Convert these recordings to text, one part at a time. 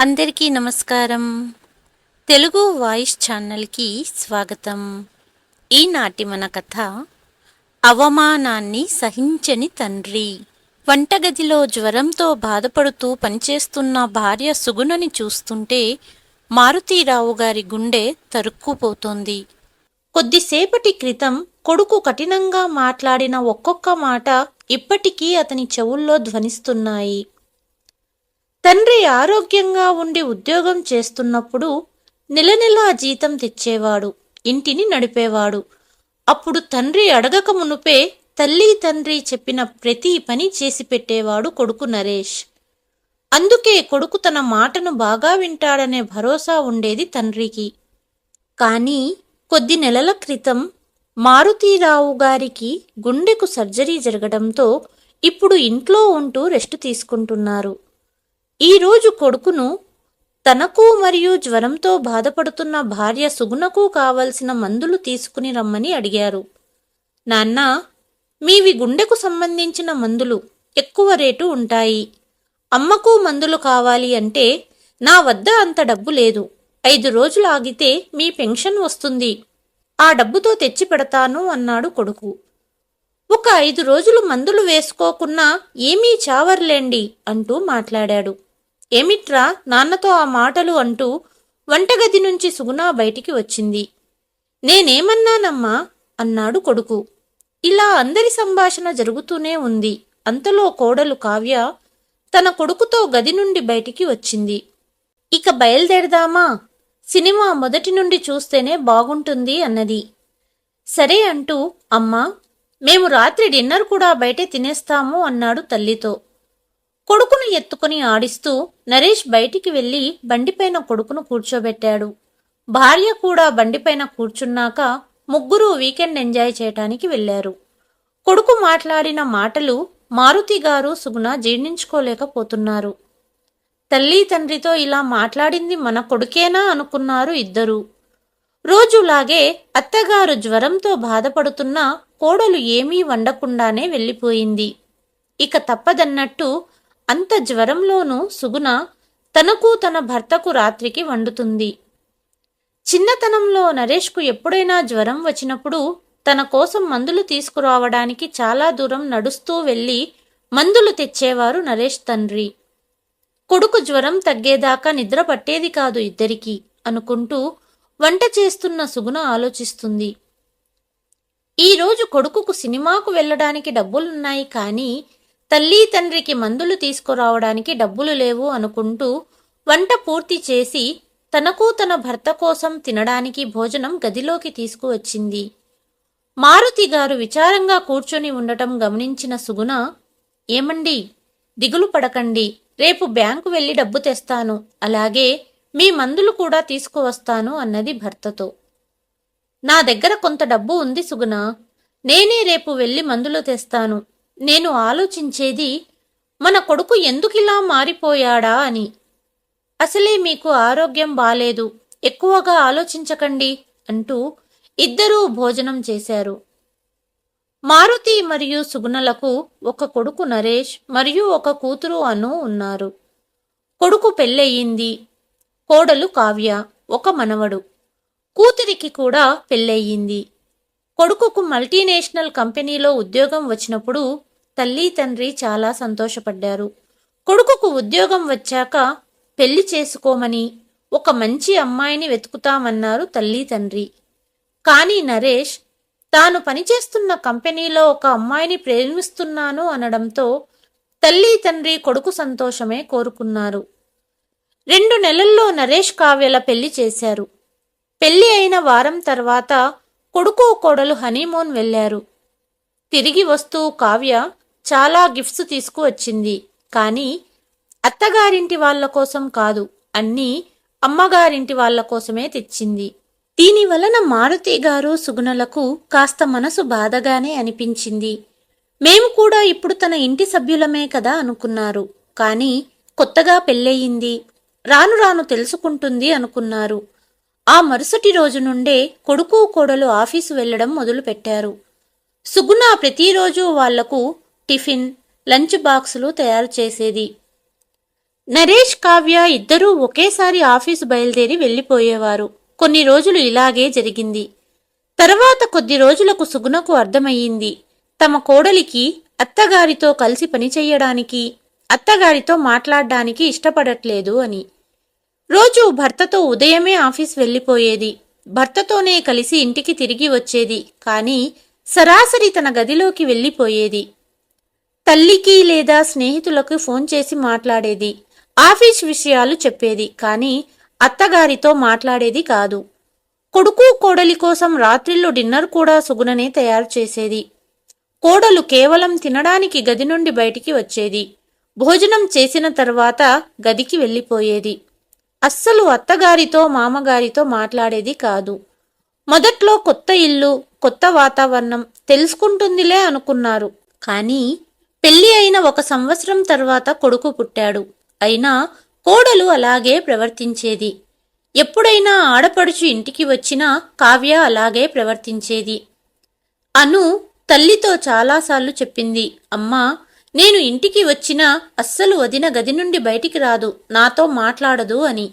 అందరికీ నమస్కారం. తెలుగు వాయిస్ ఛానల్కి స్వాగతం. ఈనాటి మన కథ అవమానాన్ని సహించని తండ్రి. వంటగదిలో జ్వరంతో బాధపడుతూ పనిచేస్తున్న భార్య సుగుణని చూస్తుంటే మారుతీరావు గారి గుండె తరుక్కుపోతోంది. కొద్దిసేపటి క్రితం కొడుకు కఠినంగా మాట్లాడిన ఒక్కొక్క మాట ఇప్పటికీ అతని చెవుల్లో ధ్వనిస్తున్నాయి. తండ్రి ఆరోగ్యంగా ఉండి ఉద్యోగం చేస్తున్నప్పుడు నెల నెలా జీతం తెచ్చేవాడు ఇంటిని నడిపేవాడు. అప్పుడు తండ్రి అడగక మునుపే తల్లి తండ్రి చెప్పిన ప్రతి పని చేసి పెట్టేవాడు కొడుకు నరేష్. అందుకే కొడుకు తన మాటను బాగా వింటాడనే భరోసా ఉండేది తండ్రికి. కానీ కొద్ది నెలల క్రితం మారుతీరావు గారికి గుండెకు సర్జరీ జరగడంతో ఇప్పుడు ఇంట్లో ఉంటూ రెస్ట్ తీసుకుంటున్నారు. ఈరోజు కొడుకును తనకు మరియు జ్వరంతో బాధపడుతున్న భార్య సుగుణకు కావలసిన మందులు తీసుకుని రమ్మని అడిగారు. నాన్న మీవి గుండెకు సంబంధించిన మందులు ఎక్కువ రేటు ఉంటాయి. అమ్మకు మందులు కావాలి అంటే నా వద్ద అంత డబ్బు లేదు. ఐదు రోజులు ఆగితే మీ పెన్షన్ వస్తుంది. ఆ డబ్బుతో తెచ్చి పెడతాను అన్నాడు కొడుకు. ఒక ఐదు రోజులు మందులు వేసుకోకున్నా ఏమీ చావర్లేండి అంటూ మాట్లాడాడు. ఏమిట్రా నాన్నతో ఆ మాటలు అంటూ వంటగది నుంచి సుగుణ బయటికి వచ్చింది. నేనేమన్నానమ్మా? అన్నాడు కొడుకు. ఇలా అందరి సంభాషణ జరుగుతూనే ఉంది. అంతలో కోడలు కావ్య తన కొడుకుతో గది నుండి బయటికి వచ్చింది. ఇక బయలుదేరదామా? సినిమా మొదటి నుండి చూస్తేనే బాగుంటుంది అన్నది. సరే అంటూ అమ్మా మేము రాత్రి డిన్నర్ కూడా బయటే తినేస్తాము అన్నాడు తల్లితో. కొడుకును ఎత్తుకుని ఆడిస్తూ నరేష్ బయటికి వెళ్ళి బండిపైన కొడుకును కూర్చోబెట్టాడు. భార్య కూడా బండిపైన కూర్చున్నాక ముగ్గురు వీకెండ్ ఎంజాయ్ చేయటానికి వెళ్ళారు కొడుకు మాట్లాడిన మాటలు మారుతి గారు సుగుణ జీర్ణించుకోలేకపోతున్నారు. తల్లి తండ్రితో ఇలా మాట్లాడింది మన కొడుకేనా అనుకున్నారు ఇద్దరు. రోజులాగే అత్తగారు జ్వరంతో బాధపడుతున్న కోడలు ఏమీ వండకుండానే వెళ్ళిపోయింది. ఇక తప్పదన్నట్టు అంత జ్వరంలోనూ సుగుణ తనకు తన భర్తకు రాత్రికి వండుతుంది. చిన్నతనంలో నరేష్కు ఎప్పుడైనా జ్వరం వచ్చినప్పుడు తన కోసం మందులు తీసుకురావడానికి చాలా దూరం నడుస్తూ వెళ్ళి మందులు తెచ్చేవారు నరేష్ తండ్రి. కొడుకు జ్వరం తగ్గేదాకా నిద్ర పట్టేది కాదు ఇద్దరికీ అనుకుంటూ వంట చేస్తున్న సుగుణ ఆలోచిస్తుంది. ఈరోజు కొడుకుకు సినిమాకు వెళ్ళడానికి డబ్బులున్నాయి కానీ తల్లి తండ్రికి మందులు తీసుకురావడానికి డబ్బులు లేవు అనుకుంటూ వంట పూర్తి చేసి తనకు తన భర్త కోసం తినడానికి భోజనం గదిలోకి తీసుకువచ్చింది. మారుతి గారు విచారంగా కూర్చొని ఉండటం గమనించిన సుగుణ ఏమండి దిగులు పడకండి. రేపు బ్యాంకు వెళ్ళి డబ్బు తెస్తాను. అలాగే మీ మందులు కూడా తీసుకువస్తాను అన్నది భర్తతో. నా దగ్గర కొంత డబ్బు ఉంది సుగుణ. నేనే రేపు వెళ్ళి మందులు తెస్తాను. నేను ఆలోచించేది మన కొడుకు ఎందుకిలా మారిపోయాడా? అని. అసలే మీకు ఆరోగ్యం బాలేదు. ఎక్కువగా ఆలోచించకండి అంటూ ఇద్దరూ భోజనం చేశారు. మారుతి మరియు సుగుణలకు ఒక కొడుకు నరేష్ మరియు ఒక కూతురు అను ఉన్నారు. కొడుకు పెళ్ళయింది. కోడలు కావ్య ఒక మనవడు. కూతురికి కూడా పెళ్ళయింది. కొడుకుకు మల్టీనేషనల్ కంపెనీలో ఉద్యోగం వచ్చినప్పుడు తల్లి తండ్రి చాలా సంతోషపడ్డారు. కొడుకుకు ఉద్యోగం వచ్చాక పెళ్ళి చేసుకోమని ఒక మంచి అమ్మాయిని వెతుకుతామన్నారు తల్లి తండ్రి. కానీ నరేష్ తాను పనిచేస్తున్న కంపెనీలో ఒక అమ్మాయిని ప్రేమిస్తున్నాను అనడంతో తల్లి తండ్రి కొడుకు సంతోషమే కోరుకున్నారు. రెండు నెలల్లో నరేష్ కావ్యల పెళ్ళి చేశారు. పెళ్ళి అయిన వారం తర్వాత కొడుకు కోడలు హనీమూన్ వెళ్ళారు తిరిగి వస్తూ కావ్య చాలా గిఫ్ట్స్ తీసుకువచ్చింది కానీ అత్తగారింటి వాళ్ళ కోసం కాదు అన్నీ అమ్మగారింటి వాళ్ళ కోసమే తెచ్చింది. దీని వలన మారుతి గారు సుగుణలకు కాస్త మనసు బాధగానే అనిపించింది. మేము కూడా ఇప్పుడు తన ఇంటి సభ్యులమే కదా అనుకున్నారు. కానీ కొత్తగా పెళ్ళయింది. రాను రాను తెలుసుకుంటుంది అనుకున్నారు. ఆ మరుసటి రోజు నుండే కొడుకు కోడలు ఆఫీసు వెళ్ళడం మొదలుపెట్టారు. సుగుణ ప్రతిరోజు వాళ్ళకు టిఫిన్ లంచ్ బాక్సులు తయారు చేసేది. నరేష్ కావ్య ఇద్దరూ ఒకేసారి ఆఫీసు బయలుదేరి వెళ్ళిపోయేవారు. కొన్ని రోజులు ఇలాగే జరిగింది. తర్వాత కొద్ది రోజులకు సుగుణకు అర్థమయ్యింది. తమ కోడలికి అత్తగారితో కలిసి పనిచేయడానికి అత్తగారితో మాట్లాడడానికి ఇష్టపడట్లేదు అని. రోజు భర్తతో ఉదయమే ఆఫీస్ వెళ్ళిపోయేది. భర్తతోనే కలిసి ఇంటికి తిరిగి వచ్చేది. కానీ సరాసరి తన గదిలోకి వెళ్ళిపోయేది. తల్లికి లేదా స్నేహితులకు ఫోన్ చేసి మాట్లాడేది. ఆఫీస్ విషయాలు చెప్పేది. కానీ అత్తగారితో మాట్లాడేది కాదు. కొడుకు కోడలి కోసం రాత్రిళ్ళు డిన్నర్ కూడా సుగుణనే తయారు చేసేది. కోడలు కేవలం తినడానికి గది నుండి బయటికి వచ్చేది. భోజనం చేసిన తర్వాత గదికి వెళ్ళిపోయేది. అస్సలు అత్తగారితో మామగారితో మాట్లాడేది కాదు. మొదట్లో కొత్త ఇల్లు కొత్త వాతావరణం తెలుసుకుంటుందిలే అనుకున్నారు. కానీ పెళ్ళి అయిన ఒక సంవత్సరం తర్వాత కొడుకు పుట్టాడు. అయినా కోడలు అలాగే ప్రవర్తించేది. ఎప్పుడైనా ఆడపడుచు ఇంటికి వచ్చినా కావ్య అలాగే ప్రవర్తించేది. అను తల్లితో చాలాసార్లు చెప్పింది అమ్మా నేను ఇంటికి వచ్చినా అస్సలు వదిన గది నుండి బయటికి రాదు. నాతో మాట్లాడదు అని.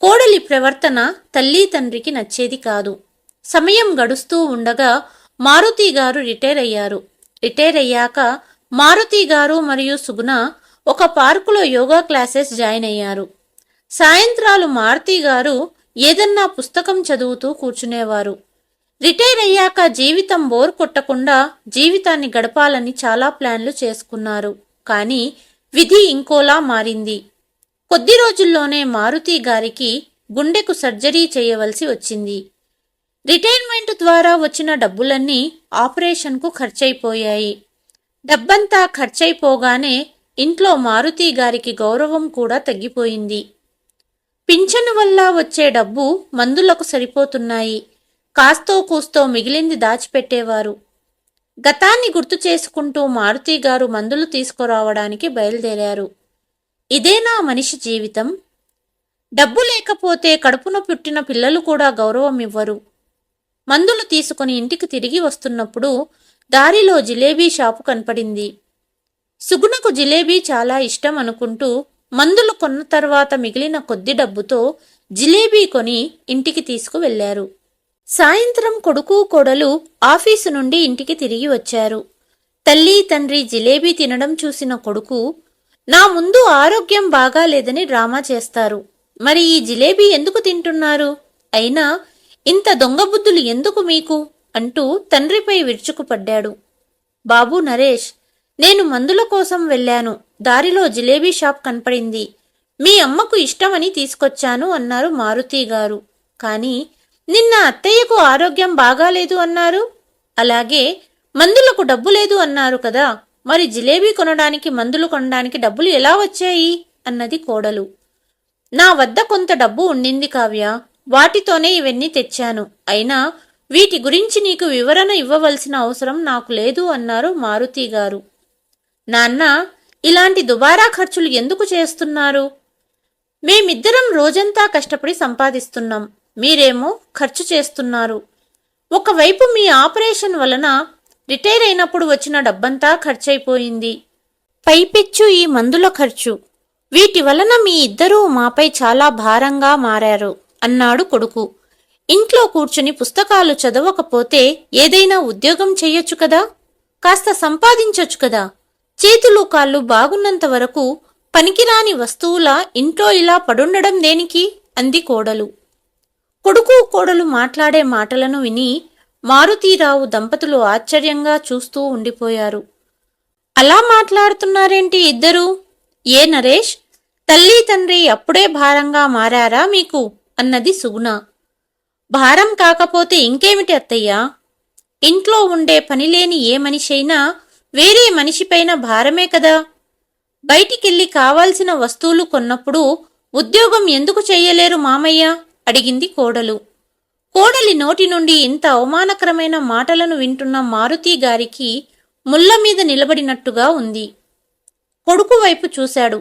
కోడలి ప్రవర్తన తల్లి తండ్రికి నచ్చేది కాదు. సమయం గడుస్తూ ఉండగా మారుతి గారు రిటైర్ అయ్యారు. రిటైర్ అయ్యాక మారుతి గారు మరియు సుగుణ ఒక పార్కులో యోగా క్లాసెస్ జాయిన్ అయ్యారు. సాయంత్రాలు మారుతి గారు ఏదన్నా పుస్తకం చదువుతూ కూర్చునేవారు. రిటైర్ అయ్యాక జీవితం బోర్ కొట్టకుండా జీవితాన్ని గడపాలని చాలా ప్లాన్లు చేసుకున్నారు. కానీ విధి ఇంకోలా మారింది. కొద్ది రోజుల్లోనే మారుతి గారికి గుండెకు సర్జరీ చేయవలసి వచ్చింది. రిటైర్మెంట్ ద్వారా వచ్చిన డబ్బులన్నీ ఆపరేషన్కు ఖర్చయిపోయాయి డబ్బంతా ఖర్చయిపోగానే ఇంట్లో మారుతి గారికి గౌరవం కూడా తగ్గిపోయింది. పింఛను వల్ల వచ్చే డబ్బు మందులకు సరిపోతున్నాయి. కాస్తో కూస్తో మిగిలింది దాచిపెట్టేవారు. గతాన్ని గుర్తు చేసుకుంటూ మారుతి గారు మందులు తీసుకురావడానికి బయలుదేరారు. ఇదేనా మనిషి జీవితం. డబ్బు లేకపోతే కడుపున పుట్టిన పిల్లలు కూడా గౌరవం ఇవ్వరు మందులు తీసుకుని ఇంటికి తిరిగి వస్తున్నప్పుడు దారిలో జిలేబీ షాపు కనపడింది. సుగుణకు జిలేబీ చాలా ఇష్టం అనుకుంటూ మందులు కొన్న తర్వాత మిగిలిన కొద్ది డబ్బుతో జిలేబీ కొని ఇంటికి తీసుకువెళ్ళారు సాయంత్రం కొడుకు కోడలు ఆఫీసు నుండి ఇంటికి తిరిగి వచ్చారు. తల్లి తండ్రి జిలేబీ తినడం చూసిన కొడుకు నా ముందు ఆరోగ్యం బాగాలేదని డ్రామా చేస్తారు. మరి ఈ జిలేబీ ఎందుకు తింటున్నారు? అయినా ఇంత దొంగబుద్ధులు ఎందుకు మీకు? అంటూ తండ్రిపై విరుచుకుపడ్డాడు. బాబు నరేష్ నేను మందుల కోసం వెళ్ళాను. దారిలో జిలేబీ షాప్ కనపడింది. మీ అమ్మకు ఇష్టమని తీసుకొచ్చాను అన్నారు మారుతి గారు. కానీ నిన్న అత్తయ్యకు ఆరోగ్యం బాగాలేదు అన్నారు. అలాగే మందులకు డబ్బు లేదు అన్నారు కదా మరి జిలేబీ కొనడానికి మందులు కొనడానికి డబ్బులు ఎలా వచ్చాయి? అన్నది కోడలు. నా వద్ద కొంత డబ్బు ఉండింది కావ్య వాటితోనే ఇవన్నీ తెచ్చాను. అయినా వీటి గురించి నీకు వివరణ ఇవ్వవలసిన అవసరం నాకు లేదు అన్నారు మారుతి గారు. నాన్న ఇలాంటి దుబారా ఖర్చులు ఎందుకు చేస్తున్నారు? మేమిద్దరం రోజంతా కష్టపడి సంపాదిస్తున్నాం. మీరేమో ఖర్చు చేస్తున్నారు. ఒకవైపు మీ ఆపరేషన్ వలన రిటైర్ అయినప్పుడు వచ్చిన డబ్బంతా ఖర్చయిపోయింది పైపెచ్చు ఈ మందుల ఖర్చు. వీటి వలన మీ ఇద్దరూ మాపై చాలా భారంగా మారారు అన్నాడు కొడుకు. ఇంట్లో కూర్చుని పుస్తకాలు చదవకపోతే ఏదైనా ఉద్యోగం చెయ్యొచ్చు కదా? కాస్త సంపాదించొచ్చు కదా? చేతులు కాళ్ళు బాగున్నంత వరకు పనికిరాని వస్తువులా ఇంట్లో ఇలా పడుండడం దేనికి? అంది కోడలు. కొడుకు కోడలు మాట్లాడే మాటలను విని మారుతీరావు దంపతులు ఆశ్చర్యంగా చూస్తూ ఉండిపోయారు. అలా మాట్లాడుతున్నారేంటి ఇద్దరూ? ఏ నరేష్? తల్లి తండ్రి అప్పుడే భారంగా మారారా మీకు? అన్నది సుగుణ. భారం కాకపోతే ఇంకేమిటి అత్తయ్యా? ఇంట్లో ఉండే పనిలేని ఏ మనిషైనా వేరే మనిషిపైన భారమే కదా. బయటికెళ్ళి కావాల్సిన వస్తువులు కొన్నప్పుడు ఉద్యోగం ఎందుకు చెయ్యలేరు మామయ్య? అడిగింది కోడలు. కోడలి నోటి నుండి ఇంత అవమానకరమైన మాటలను వింటున్న మారుతి గారికి ముళ్ళ మీద నిలబడినట్టుగా ఉంది. కొడుకు వైపు చూశాడు.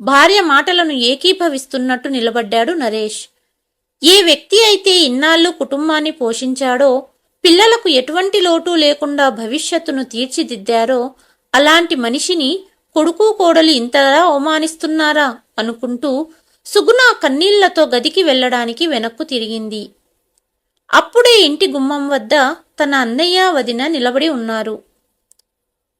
భార్య మాటలను ఏకీభవిస్తున్నట్టు నిలబడ్డాడు నరేష్. ఏ వ్యక్తి అయితే ఇన్నాళ్ళు కుటుంబాన్ని పోషించాడో పిల్లలకు ఎటువంటి లోటు లేకుండా భవిష్యత్తును తీర్చిదిద్దారో అలాంటి మనిషిని కొడుకు కోడలు ఇంతలా అవమానిస్తున్నారా అనుకుంటూ సుగుణ కన్నీళ్ళతో గదికి వెళ్ళడానికి వెనక్కు తిరిగింది. అప్పుడే ఇంటి గుమ్మం వద్ద తన అన్నయ్య వదిన నిలబడి ఉన్నారు.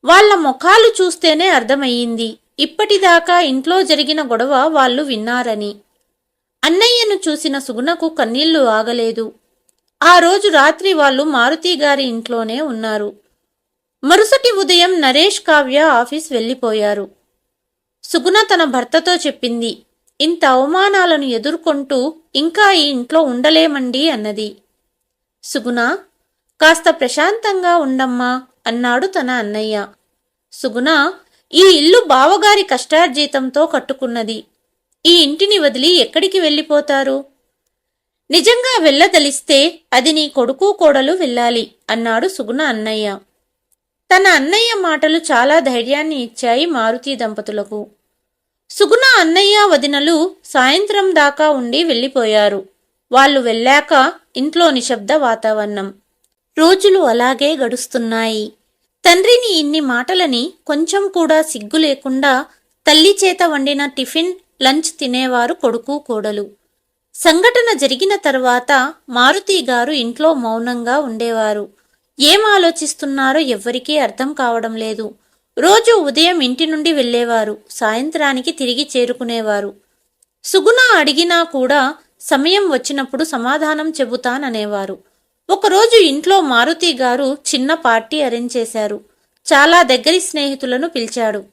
వాళ్ళ ముఖాలు చూస్తేనే అర్థమయ్యింది. ఇప్పటిదాకా ఇంట్లో జరిగిన గొడవ వాళ్ళు విన్నారని. అన్నయ్యను చూసిన సుగుణకు కన్నీళ్ళు ఆగలేదు. ఆ రోజు రాత్రి వాళ్ళు మారుతి గారి ఇంట్లోనే ఉన్నారు. మరుసటి ఉదయం నరేష్ కావ్య ఆఫీస్ వెళ్ళిపోయారు. సుగుణ తన భర్తతో చెప్పింది ఇంత అవమానాలను ఎదుర్కొంటూ ఇంకా ఈ ఇంట్లో ఉండలేమండి అన్నది. సుగుణ కాస్త ప్రశాంతంగా ఉండమ్మా అన్నాడు తన అన్నయ్య. సుగుణ ఈ ఇల్లు బావగారి కష్టార్జీతంతో కట్టుకున్నది. ఈ ఇంటిని వదిలి ఎక్కడికి వెళ్ళిపోతారు? నిజంగా వెళ్ళదలిస్తే అది నీ కొడుకు కోడలు వెళ్ళాలి అన్నాడు సుగుణ అన్నయ్య. తన అన్నయ్య మాటలు చాలా ధైర్యాన్ని ఇచ్చాయి మారుతి దంపతులకు. సుగుణ అన్నయ్య వదినలు సాయంత్రం దాకా ఉండి వెళ్ళిపోయారు. వాళ్ళు వెళ్ళాక ఇంట్లో నిశ్శబ్ద వాతావరణం. రోజులు అలాగే గడుస్తున్నాయి. తండ్రిని ఇన్ని మాటలని కొంచెం కూడా సిగ్గు లేకుండా తల్లి చేత వండిన టిఫిన్ లంచ్ తినేవారు కొడుకు కోడలు. సంఘటన జరిగిన తర్వాత మారుతి గారు ఇంట్లో మౌనంగా ఉండేవారు. ఏం ఆలోచిస్తున్నారో ఎవ్వరికీ అర్థం కావడం లేదు. రోజు ఉదయం ఇంటి నుండి వెళ్ళేవారు. సాయంత్రానికి తిరిగి చేరుకునేవారు. సుగుణ అడిగినా కూడా సమయం వచ్చినప్పుడు సమాధానం చెబుతాననేవారు. ఒకరోజు ఇంట్లో మారుతి గారు చిన్న పార్టీ అరేంజ్ చేశారు. చాలా దగ్గరి స్నేహితులను పిలిచాడు.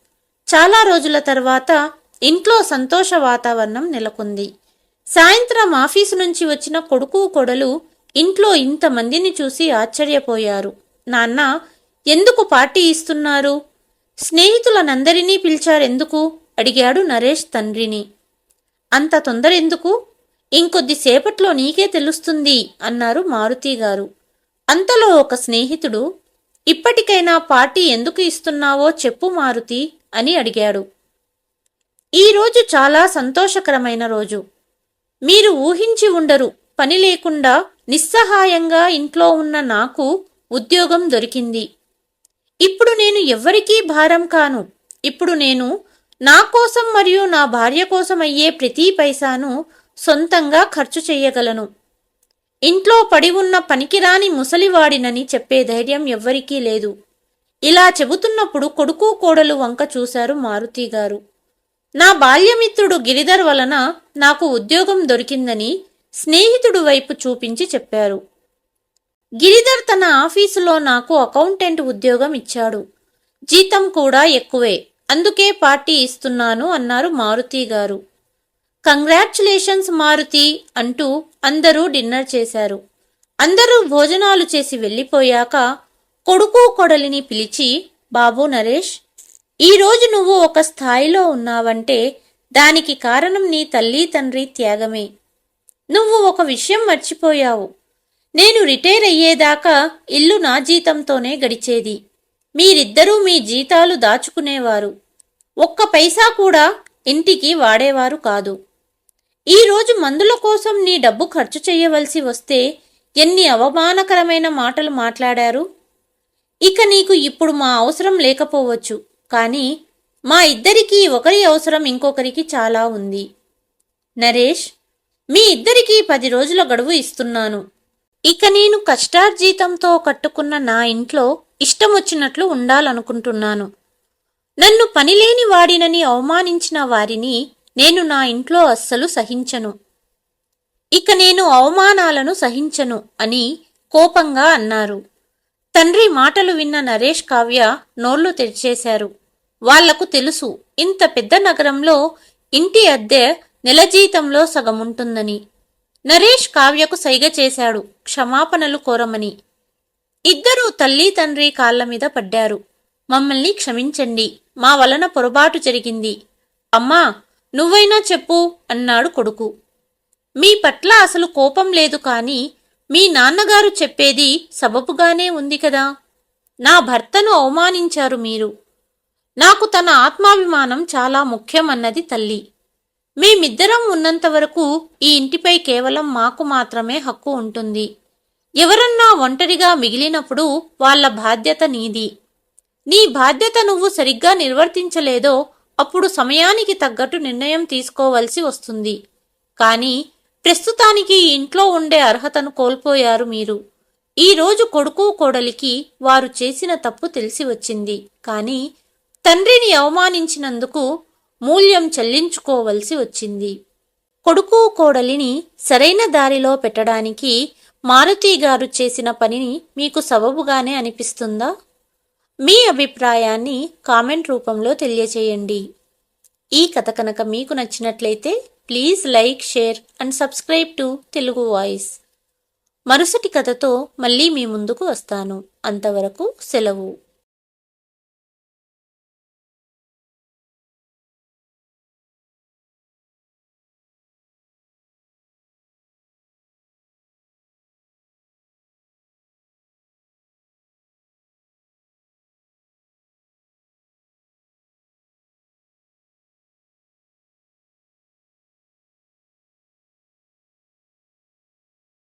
చాలా రోజుల తర్వాత ఇంట్లో సంతోష వాతావరణం నెలకొంది. సాయంత్రం ఆఫీసు నుంచి వచ్చిన కొడుకు కొడలు ఇంట్లో ఇంతమందిని చూసి ఆశ్చర్యపోయారు. నాన్న ఎందుకు పార్టీ ఇస్తున్నారు? స్నేహితులనందరినీ పిలిచారెందుకు? అడిగాడు నరేష్ తండ్రిని. అంత తొందర ఎందుకు ఇంకొద్దిసేపట్లో నీకే తెలుస్తుంది అన్నారు మారుతి గారు అంతలో ఒక స్నేహితుడు ఇప్పటికైనా పార్టీ ఎందుకు ఇస్తున్నావో చెప్పు మారుతి అని అడిగాడు. ఈరోజు చాలా సంతోషకరమైన రోజు. మీరు ఊహించి ఉండరు పని లేకుండా నిస్సహాయంగా ఇంట్లో ఉన్న నాకు ఉద్యోగం దొరికింది. ఇప్పుడు నేను ఎవ్వరికీ భారం కాను. ఇప్పుడు నేను నా కోసం మరియు నా భార్య కోసం అయ్యే ప్రతి పైసాను సొంతంగా ఖర్చు చేయగలను. ఇంట్లో పడి ఉన్న పనికిరాని ముసలివాడినని చెప్పే ధైర్యం ఎవ్వరికీ లేదు. ఇలా చెబుతున్నప్పుడు కొడుకు కోడలు వంక చూశారు మారుతి గారు. నా బాల్యమిత్రుడు గిరిధర్ వలన నాకు ఉద్యోగం దొరికిందని స్నేహితుడు వైపు చూపించి చెప్పారు. గిరిధర్ తన ఆఫీసులో నాకు అకౌంటెంట్ ఉద్యోగం ఇచ్చాడు. జీతం కూడా ఎక్కువే. అందుకే పార్టీ ఇస్తున్నాను అన్నారు మారుతి గారు. కంగ్రాచులేషన్స్ మారుతి అంటూ అందరూ డిన్నర్ చేశారు. అందరూ భోజనాలు చేసి వెళ్ళిపోయాక కొడుకు కొడలిని పిలిచి బాబు నరేష్ ఈరోజు నువ్వు ఒక స్థాయిలో ఉన్నావంటే దానికి కారణం నీ తల్లి తండ్రి త్యాగమే. నువ్వు ఒక విషయం మర్చిపోయావు. నేను రిటైర్ అయ్యేదాకా ఇల్లు నా జీతంతోనే గడిచేది. మీరిద్దరూ మీ జీతాలు దాచుకునేవారు. ఒక్క పైసా కూడా ఇంటికి వాడేవారు కాదు. ఈరోజు మందుల కోసం నీ డబ్బు ఖర్చు చేయవలసి వస్తే ఎన్ని అవమానకరమైన మాటలు మాట్లాడారు? ఇక నీకు ఇప్పుడు మా అవసరం లేకపోవచ్చు కానీ మా ఇద్దరికీ ఒకరి అవసరం ఇంకొకరికి చాలా ఉంది. నరేష్ మీ ఇద్దరికీ పది రోజుల గడువు ఇస్తున్నాను. ఇక నేను కష్టార్జీతంతో కట్టుకున్న నా ఇంట్లో ఇష్టమొచ్చినట్లు ఉండాలనుకుంటున్నాను. నన్ను పనిలేని వాడినని అవమానించిన వారిని నేను నా ఇంట్లో అస్సలు సహించను. ఇక నేను అవమానాలను సహించను అని కోపంగా అన్నారు. తండ్రి మాటలు విన్న నరేష్ కావ్య నోళ్ళు తెరిచేశారు. వాళ్ళకు తెలుసు ఇంత పెద్ద నగరంలో ఇంటి అద్దె నెల జీతంలో సగముంటుందని. నరేష్ కావ్యకు సైగ చేశాడు. క్షమాపణలు కోరమని. ఇద్దరూ తల్లి తండ్రి కాళ్ళ మీద పడ్డారు. మమ్మల్ని క్షమించండి. మా వలన పొరపాటు జరిగింది. అమ్మా నువ్వైనా చెప్పు అన్నాడు కొడుకు. మీ పట్ల అసలు కోపం లేదు కాని మీ నాన్నగారు చెప్పేది సబబుగానే ఉంది కదా. నా భర్తను అవమానించారు మీరు. నాకు తన ఆత్మాభిమానం చాలా ముఖ్యమన్నది తల్లి. మేమిద్దరం ఉన్నంత వరకు ఈ ఇంటిపై కేవలం మాకు మాత్రమే హక్కు ఉంటుంది. ఎవరన్నా ఒంటరిగా మిగిలినప్పుడు వాళ్ళ బాధ్యత నీది. నీ బాధ్యత నువ్వు సరిగ్గా నిర్వర్తించలేదో అప్పుడు సమయానికి తగ్గట్టు నిర్ణయం తీసుకోవలసి వస్తుంది. కానీ ప్రస్తుతానికి ఈ ఇంట్లో ఉండే అర్హతను కోల్పోయారు మీరు. ఈరోజు కొడుకు కోడలికి వారు చేసిన తప్పు తెలిసి వచ్చింది. కానీ తండ్రిని అవమానించినందుకు మూల్యం చెల్లించుకోవలసి వచ్చింది. కొడుకు కోడలిని సరైన దారిలో పెట్టడానికి మారుతి గారు చేసిన పనిని మీకు సబబుగానే అనిపిస్తుందా? మీ అభిప్రాయాన్ని కామెంట్ రూపంలో తెలియచేయండి. ఈ కథ కనుక మీకు నచ్చినట్లయితే please like share and subscribe to Telugu voice. మరుసటి కథతో మళ్ళీ మీ ముందుకు వస్తాను. అంతవరకు సెలవు.